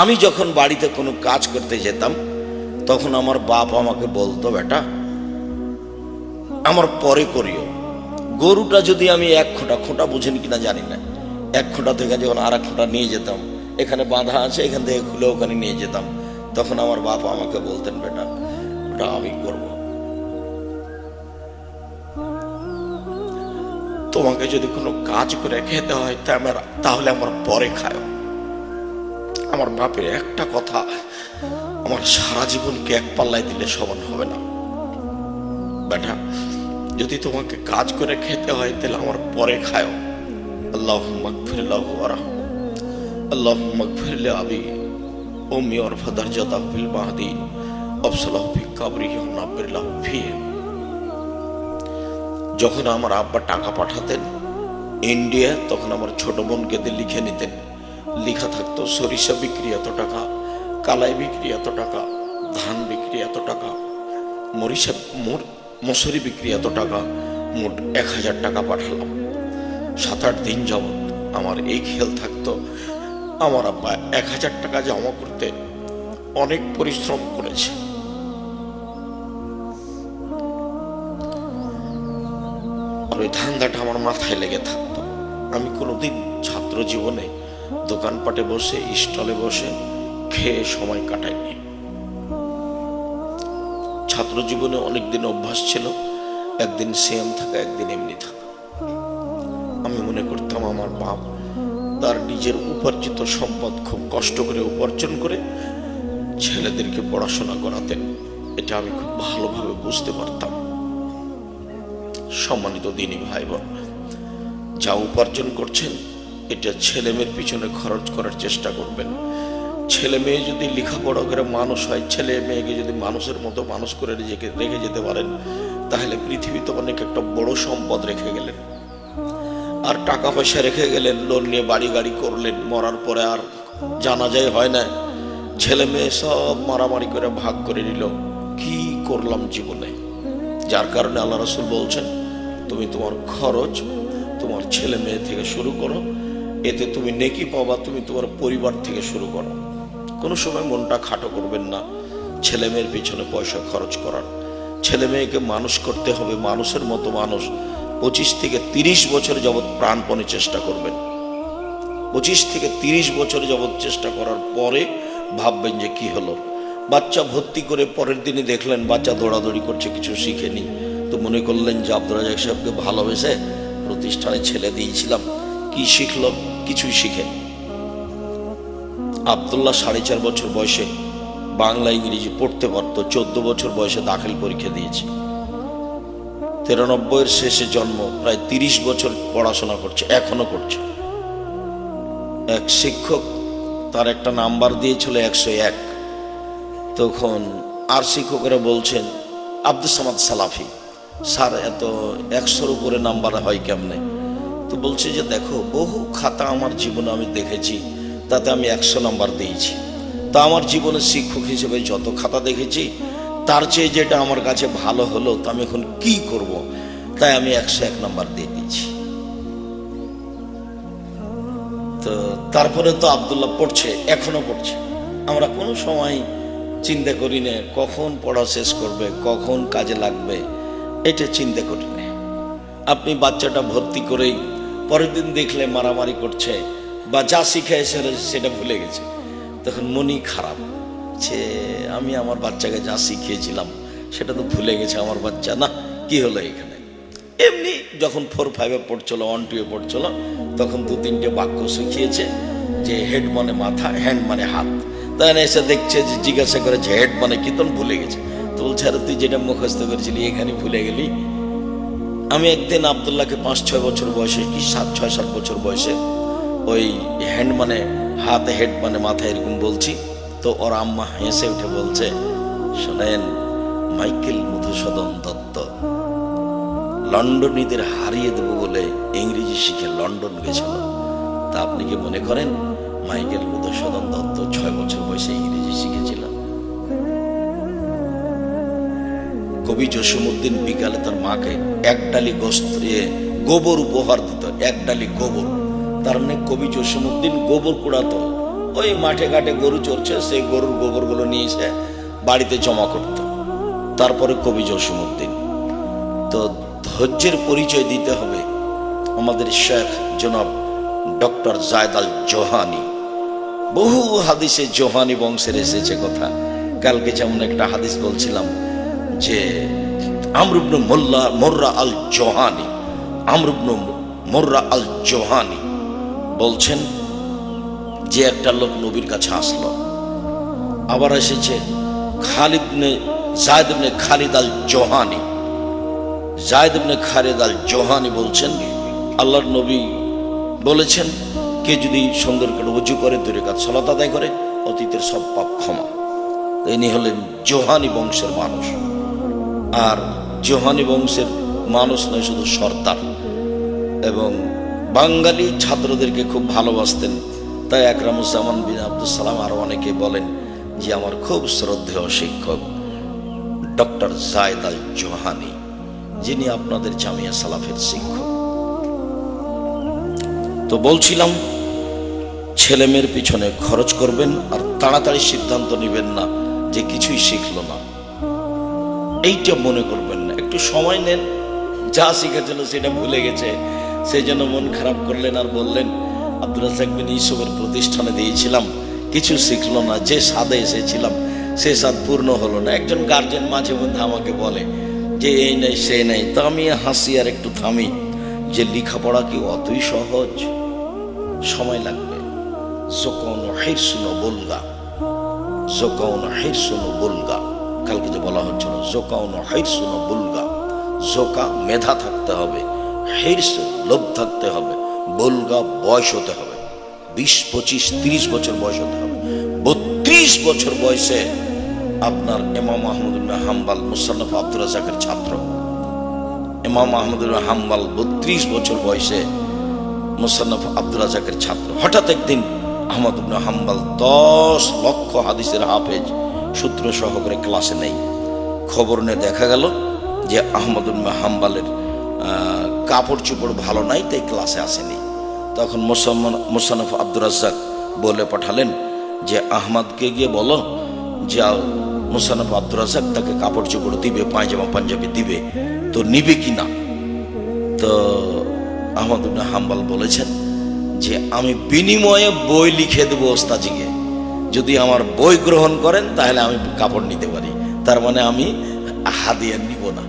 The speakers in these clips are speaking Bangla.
আমি যখন বাড়িতে কোনো কাজ করতে যেতাম, তখন আমার বাপ আমাকে বলতো, বেটা, আমার পরে করিও। গরুটা যদি আমি এক খোঁটা খোঁটা বুঝেন কিনা জানি না। এক খোঁটা থেকে যখন আর এক খোঁটা নিয়ে যেতাম, এখানে বাঁধা আছে, এখান থেকে খুলে ওখানে নিয়ে যেতাম, তখন আমার বাবা আমাকে বলতেন, বেটা, ওটা আমি করব। তোমাকে যদি কোনো কাজ করে খেতে হয় তাহলে আমার পরে খায়। আমার বাপের একটা কথা, আমার সারা জীবনকে এক পাল্লায় দিলে সমান হবে না। বেটা, যদি তোমাকে কাজ করে খেতে হয়, তাহলে আমার পরে খায়। আল্লাহ মকফিরাহ আল্লাহ মকফিরলে আবি। ওমি ওর ফদার জতা ফিল মাহাদি। অফসলাহ ফি কাবরি নাবিল্লাহ ফি যখন আমার আব্বা টাকা পাঠাতেন ইন্ডিয়া তখন আমার ছোট বোনকে লিখে নিতেন। লেখা থাকতো, সরিষা বিক্রি এত টাকা, কালাই বিক্রি এত টাকা, ধান বিক্রি এত টাকা মরিষা মোর, মসুরি বিক্রি এত টাকা, মোট এক হাজার টাকা পাঠালাম। সাত আট দিন যাবৎ আমার এই খেল থাকতো, আমার আব্বা এক হাজার টাকা জমা করতে অনেক পরিশ্রম করেছে। আর ওই ধান্দাটা আমার মাথায় লেগে থাকতো। আমি কোনোদিন ছাত্র জীবনে দোকানপাটে বসে, স্টলে বসে খেয়ে সময় কাটায়নি। ছাত্র জীবনে অনেকদিন অভ্যাস ছিল, একদিন সেম থাকা, একদিন এমনি থাকা। আমি মনে করতাম আমার বাপ তার নিজের উপার্জিত সম্পদ খুব কষ্ট করে উপার্জন করে ছেলেদেরকে পড়াশোনা করাতেন। এটা আমি খুব ভালোভাবে বুঝতে পারতাম। সম্মানিত দিনী ভাই বোন যা উপার্জন করছেন এটা ছেলে মেয়ের পিছনে খরচ করার চেষ্টা করবেন। ছেলে মেয়ে যদি লেখাপড়া করে মানুষ হয়, ছেলে মেয়েকে যদি মানুষের মতো মানুষ করে নিজেকে রেখে যেতে পারেন, তাহলে পৃথিবীতে অনেক একটা বড় সম্পদ রেখে গেলেন। আর টাকা পয়সা রেখে গেলেন, লোন নিয়ে বাড়ি গাড়ি করলেন, মরার পরে আর জানা যায় হয় না। ছেলে মেয়ে সব মারামারি করে ভাগ করে নিল। কি করলাম জীবনে? যার কারণে আল্লাহ রসুল বলছেন, তুমি তোমার খরচ তোমার ছেলে মেয়ে থেকে শুরু করো এতে তুমি নেকি পাবা তুমি তোমার পরিবার থেকে শুরু করো। কোনো সময় মনটা খাটো করবেন না। ছেলে মেয়ের পিছনে পয়সা খরচ করার। ছেলে মেয়েকে মানুষ করতে হবে, মানুষের মতো মানুষ। পঁচিশ থেকে তিরিশ বছর যাবৎ প্রাণপণে চেষ্টা করবেন। পঁচিশ থেকে তিরিশ বছর যাবৎ চেষ্টা করার পরে ভাববেন যে কি হলো। বাচ্চা ভর্তি করে পরের দিনে দেখলেন বাচ্চা দৌড়াদৌড়ি করছে, কিছু শিখেনি। তো মনে করলেন যে আব্দুল রাজাক সাহেবকে ভালোবেসে প্রতিষ্ঠানে ছেলে দিয়েছিলাম। কি শিখল? কিছুই শিখেনি আবদুল্লাহ সাড়ে চার বছর বয়সে বাংলা ইংরেজি পড়তে পারতো, চোদ্দ বছর বয়সে দাখিল পরীক্ষা দিয়েছে। তিরানব্বইয়ের শেষে জন্ম, প্রায় তিরিশ বছর পড়াশোনা করছে, এখনও করছে। এক শিক্ষক তার একটা নাম্বার দিয়েছিল একশো এক। তখন আর শিক্ষকেরা বলছেন আব্দুল সামাদ সালাফি, স্যার, এত একশোর উপরে নাম্বার হয় কেমনে? তো বলছে যে দেখো, বহু খাতা আমার জীবনে আমি দেখেছি, তাতে আমি একশো নাম্বার দিয়েছি। তা আমার জীবনে শিক্ষক হিসেবে যত খাতা দেখেছি, তার চেয়ে যেটা আমার কাছে ভালো হলো, তা আমি এখন কি করব? তাই আমি একশো এক নাম্বার দিয়ে দিয়েছি। তো তারপরে তো আবদুল্লাহ পড়ছে, এখনও পড়ছে। আমরা কোনো সময় চিন্তা করি না, কখন পড়া শেষ করবে, কখন কাজে লাগবে, এটা চিন্তা করি না। আপনি বাচ্চাটা ভর্তি করেই পরের দিন দেখলে মারামারি করছে বা যা শিখে সেটা ভুলে গেছে। তখন মনই খারাপ। যে আমি আমার বাচ্চাকে যা শিখিয়েছিলাম সেটা তো ভুলে গেছে আমার বাচ্চা। না, কি হলো এখানে? এমনি যখন ফোর ফাইভে পড়ছিল ওয়ান টুয়ে পড়ছিল, তখন দু, তিনটে বাক্য শিখিয়েছে যে হেড মানে মাথা হ্যান্ড মানে হাত। তাই এসে দেখছে যে জিজ্ঞাসা করে যে হেড মানে কি? তখন ভুলে গেছে। তো বলছে তুই যেটা মুখস্থ করেছিলি, এখানে ভুলে গেলি? আমি একদিন আবদুল্লাহকে পাঁচ, ছয় বছর বয়সে কি সাত, ছয়, সাত বছর বয়সে ওই হ্যান্ড মানে হাত হেড মানে মাথায় এরকম বলছি, তো ওর আম্মা হেসে উঠে বলছে, শোনেন, মাইকেল মধুসূদন দত্ত লন্ডনীদের হারিয়ে দেব বলে ইংরেজি শিখে লন্ডন গেছিল। তা আপনি কি মনে করেন? মাইকেল মধুসূদন দত্ত ছয় কবি জসিমুদ্দিন বিকালে তার মাকে এক ডালি গোবর উপহার দিত, এক ডালি গোবর। তার মানে কবি জসিমুদ্দিন গোবর কুড়াতো। ওই মাঠে ঘাটে গরু চড়ছে, সেই গরুর গোবরগুলো নিয়ে এসে বাড়িতে জমা করত। তারপরে কবি জসিমুদ্দিন তো ধৈর্যের পরিচয় দিতে হবে আমাদের শেখ জনাব ডক্টর জায়দাল জোহানি। বহু হাদিসে জোহানি বংশের এসেছে কথা। কালকে যেমন একটা হাদিস বলছিলাম যে আমরুবনু মোল্লা, মোর্রা আল জোহানি আমরুবনু মোর্রা আল জোহানি বলছেন যে একটা লোক নবীর কাছে আসলো। আবার এসেছে খালিদ নে Zayd Khalid al Juhani. Zayd ibn Khalid al Juhani বলছেন, আল্লাহর নবী বলেছেন, কে যদি সুন্দর করে উজু করে, দূরে কাজ সলাত আদায় করে, অতীতের সব পাপ ক্ষমা। ইনি হলেন জোহানি বংশের মানুষ। আর জোহানি বংশের মানুষ নয়, শুধু সর্দার। এবং বাঙালি ছাত্রদেরকে খুব ভালোবাসতেন। তাই একরামুজ্জামান বিন আব্দুল সালাম আরও অনেকে বলেন যে, আমার খুব শ্রদ্ধেয় শিক্ষক ডক্টর জায়দ আল জোহানি, যিনি আপনাদের জামিয়া সালাফের শিক্ষক। তো বলছিলাম ছেলে মেয়ের পিছনে খরচ করবেন আর তাড়াতাড়ি সিদ্ধান্ত নেবেন না যে কিছুই শিখল না। এইটা মনে করবেন না। একটু সময় নেন, যা শিখেছিল সেটা ভুলে গেছে। সেই জন্য মন খারাপ করলেন আর বললেন আব্দুল রাজাক ইসবের প্রতিষ্ঠানে দিয়েছিলাম, কিছু শিখলো না, যে স্বাদে এসেছিলাম, সে স্বাদ পূর্ণ হলো না। একজন গার্জেন মাঝে মধ্যে আমাকে বলে, যে এই নেই, সে নেই তা আমি হাসি আর একটু থামি। যে লেখাপড়া কি অতই সহজ? সময় লাগবে। জোকন হেরসুনো বলগা জোকাউন হেরসুনো বুলগা। কালকে যে বলা হচ্ছিল জোকাউন হেরসুনো বুলগা। জোকা মেধা থাকতে হবে, হেরস, লোভ থাকতে হবে, বুলগা বয়স হতে হবে। বিশ, পঁচিশ, তিরিশ বছর বয়স হতে হবে। বত্রিশ বছর বয়সে আপনার ইমাম আহমদুল্লাহ হাম্বাল, মুসান্নফ আব্দুল রাজাকের ছাত্র। ইমাম আহমদুল্লাহ হাম্বাল বত্রিশ বছর বয়সে মুসান্নফ আব্দুল রাজাকের ছাত্র। হঠাৎ একদিন আহমদ ইবনে হাম্বাল দশ লক্ষ হাদিসের হাফেজ সূত্র সহকারে ক্লাসে নেই। খবর নিয়ে দেখা গেল যে আহমদ ইবনে হাম্বালের কাপড় চোপড় ভালো নাই, তাই ক্লাসে আসেনি। তখন মুসলমান মুসানফ আব্দুর রাজ্জাক বলে পাঠালেন যে, আহমদকে গিয়ে বলো যে মুসানফ আব্দুর রাজ্জাক তাকে কাপড় চোপড় দিবে, পায়জামা পাঞ্জাবি দিবে, তো নিবে কি না? তো আহমদ ইবনে হাম্বাল বলেছেন যে, আমি বিনিময়ে বই লিখে দেবো ওস্তাজিকে। যদি আমার বই গ্রহণ করেন, তাহলে আমি কাপড় নিতে পারি। তার মানে আমি হাদিয়া নিব না।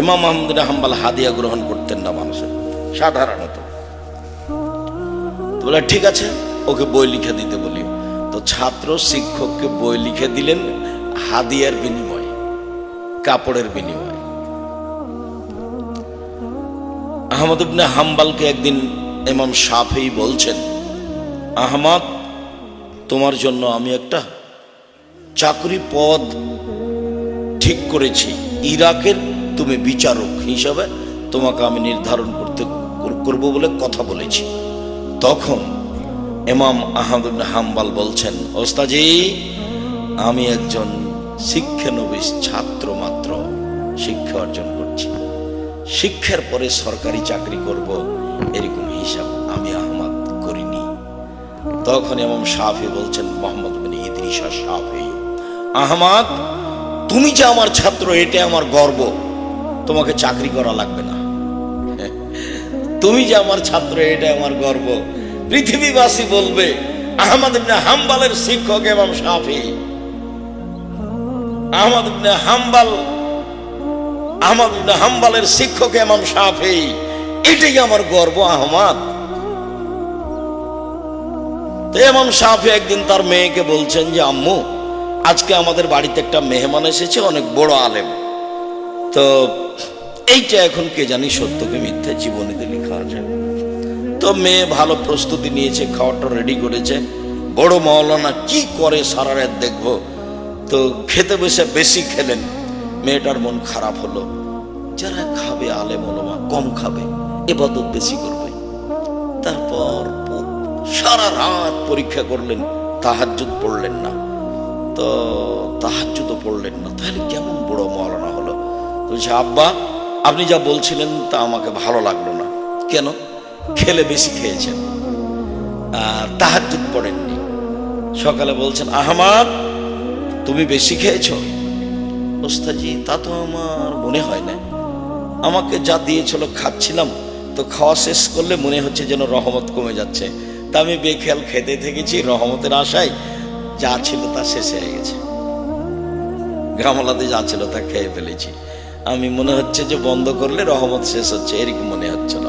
ইমাম মাহমুদ হাম্বাল হাদিয়া গ্রহণ করতেন না মানুষের, সাধারণত। বলে, ঠিক আছে, ওকে বই লিখে দিতে বলি তো ছাত্র শিক্ষককে বই লিখে দিলেন হাদিয়ার বিনিময়ে, কাপড়ের বিনিময়ে। আহমদ হাম্বালকে একদিন ইমাম সাফেই বলছেন আহমদ, তোমার জন্য আমি একটা চাকরি পদ ঠিক করেছি। ইরাকের তুমি বিচারক হিসাবে তোমাকে আমি নির্ধারণ করতে করব বলে কথা বলেছি। তখন এমাম আহমদ হাম্বাল বলছেন ওস্তাজি আমি একজন শিক্ষানবিশ ছাত্র মাত্র, শিক্ষা অর্জন করছি। শিক্ষার পরে সরকারি চাকরি করব, এরকম হিসাব তখন এমন সাফি বলছেন, Muhammad bin Idris Shafi Ahmad, তুমি যে আমার ছাত্র এটা আমার গর্ব। তোমাকে চাকরি করা লাগবে না। তুমি যে আমার ছাত্র এটা আমার গর্ব। পৃথিবীবাসী বলবে, আহমদ ইবনে হাম্বালের শিক্ষক এবং সাফি আহমদ ইবনে হাম্বাল, আহমদ ইবনে হাম্বালের শিক্ষক এমাম শাফি। এটাই আমার গর্ব, আহমদ। তো এমাম শাফি একদিন তার মেয়েকে বলছেন যে, আম্মু, আজকে আমাদের বাড়িতে একটা মেহমান এসেছে, অনেক বড় আলেম। তো এইটা এখন কে জানি সত্যকে মিথ্যে জীবনীতে লেখা আছে। তো মেয়ে ভালো প্রস্তুতি নিয়েছে খাওয়াটা রেডি করেছে। বড় মৌলানা কি করে সারা রাত দেখব? তো খেতে বসে বেশি খেলেন। মেয়েটার মন খারাপ হলো। যারা খাবে আলে মলমা কম খাবে, এবাদত বেশি করবে। তারপর সারা রাত পরীক্ষা করলেন তাহাজ্জুদ পড়লেন না। তো তাহাজ্জুদও পড়লেন না। তাহলে কেমন বড় মৌলানা হলো? তো বলছে, আব্বা আপনি যা বলছিলেন তা আমাকে ভালো লাগল না। কেন? খেলে বেশি খেয়েছেন। আর তাহাজ্জুদ পড়েননি। সকালে বলছেন আহমাদ তুমি বেশি খেয়েছ? ওস্তাজি তা তো আমার মনে হয় না। আমাকে যা দিয়েছিল খাচ্ছিলাম তো খাওয়া শেষ করলে মনে হচ্ছে যেন রহমত কমে যাচ্ছে। তা আমি বেখেয়াল খেতে থেকেছি, রহমতের আশায় যা ছিল তা শেষ হয়ে গেছে। গামলাতে যা ছিল তা খেয়ে ফেলেছি। আমি মনে হচ্ছে যে বন্ধ করলে রহমত শেষ হচ্ছে, এরকম মনে হচ্ছিল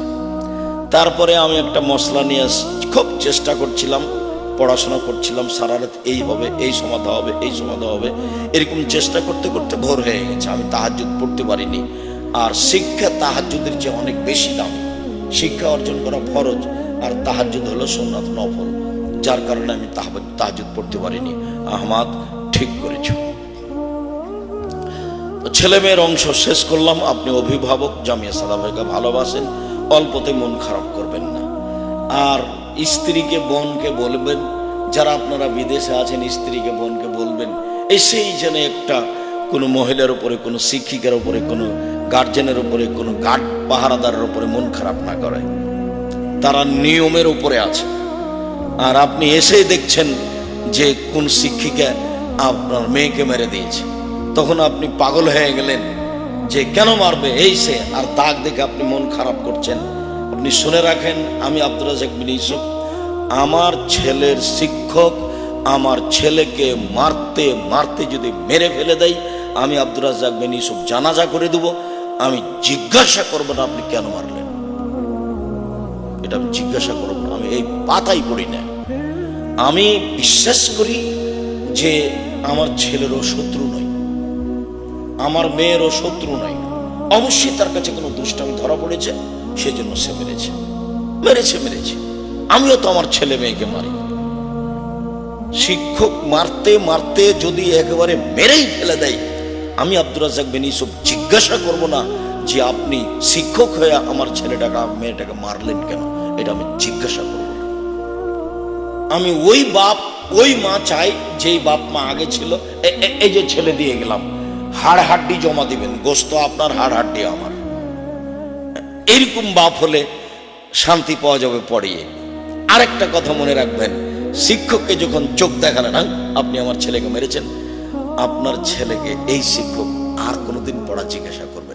তারপরে আমি একটা মশলা নিয়ে খুব চেষ্টা করছিলাম, পড়াশোনা করছিলাম, সারা রাত এই হবে, এই সমাধা হবে, এই সমাধা হবে। এরকম চেষ্টা করতে করতে ভোর হয়ে গেছে, আমি তাহাজুদ পড়তে পারিনি। আর শিক্ষা তাহাজুদের চেয়ে অনেক বেশি দাম। শিক্ষা অর্জন করা ফরজ। আর তাহাজুদ হলো সোনাত নফল, যার কারণে আমি তাহাজুদ পড়তে পারিনি। আহমাদ, ঠিক করেছ। ছেলে মেয়ের অংশ শেষ করলাম। আপনি অভিভাবক, জামিয়া সাদা ভাইকে ভালোবাসেন, অল্পতে মন খারাপ করবেন না। আর স্ত্রীকে, বোনকে বলবেন, যারা আপনারা বিদেশে আছেন, স্ত্রীকে, বোনকে বলবেন, এসেই যেন একটা কোনো মহিলার উপরে, কোনো শিক্ষিকার উপরে, কোনো গার্জেনের উপরে, কোনো গার্ড পাহারাদারের উপরে মন খারাপ না করে। তারা নিয়মের উপরে আছে। আর আপনি এসেই দেখছেন যে কোন শিক্ষিকা আপনার মেয়েকে মেরে দিয়েছে। তখন আপনি পাগল হয়ে গেলেন যে কেন মারবে? এই সে। আর দাগ দেখে আপনি মন খারাপ করছেন। আপনি শুনে রাখেন, আমি আব্দুল রাজাক ইউসুফ। আমার ছেলের শিক্ষক আমার ছেলেকে মারতে মারতে যদি মেরে ফেলে দেয়, আমি আব্দুল রাজাক বিন ইউসুফ জানাজা করে দেব। আমি জিজ্ঞাসা করব না আপনি কেন মারলেন। এটা আমি জিজ্ঞাসা করব না আমি এই পাতাই পড়ি না। আমি বিশ্বাস করি যে আমার ছেলেরও শত্রু নয়, আমার মেয়েরও শত্রু নয়। অবশ্যই তার কাছে কোনো দুষ্টামি ধরা পড়েছে সেজন্য সে মেরেছে। মেরেছে মেরেছে। আমিও তো আমার ছেলে মেয়েকে মারি। শিক্ষক মারতে মারতে যদি একেবারে মেরেই ফেলে দেয়, আমি আব্দুর রাজাক বিন ইউসুফ জিজ্ঞাসা করব না যে আপনি শিক্ষক হয়ে আমার ছেলেটাকে, মেয়েটাকে মারলেন কেন? এটা আমি জিজ্ঞাসা করব। আমি ওই বাপ ওই মা চাই যেই বাপ মা আগে ছিল এই যে ছেলে দিয়ে গেলাম। হাড় হাড্ডি জমা দিবেন গোস্ত আপনার হাড় হাড্ডি আমার। এরকম বাপ হলে শান্তি পাওয়া যাবে পড়িয়ে। আরেকটা কথা মনে রাখবেন শিক্ষককে যখন চোখ দেখালেন "হ্যাঁ, আপনি আমার ছেলেকে মেরেছেন। আপনার ছেলেকে এই শিক্ষক আর কোনোদিন পড়া জিজ্ঞাসা করবে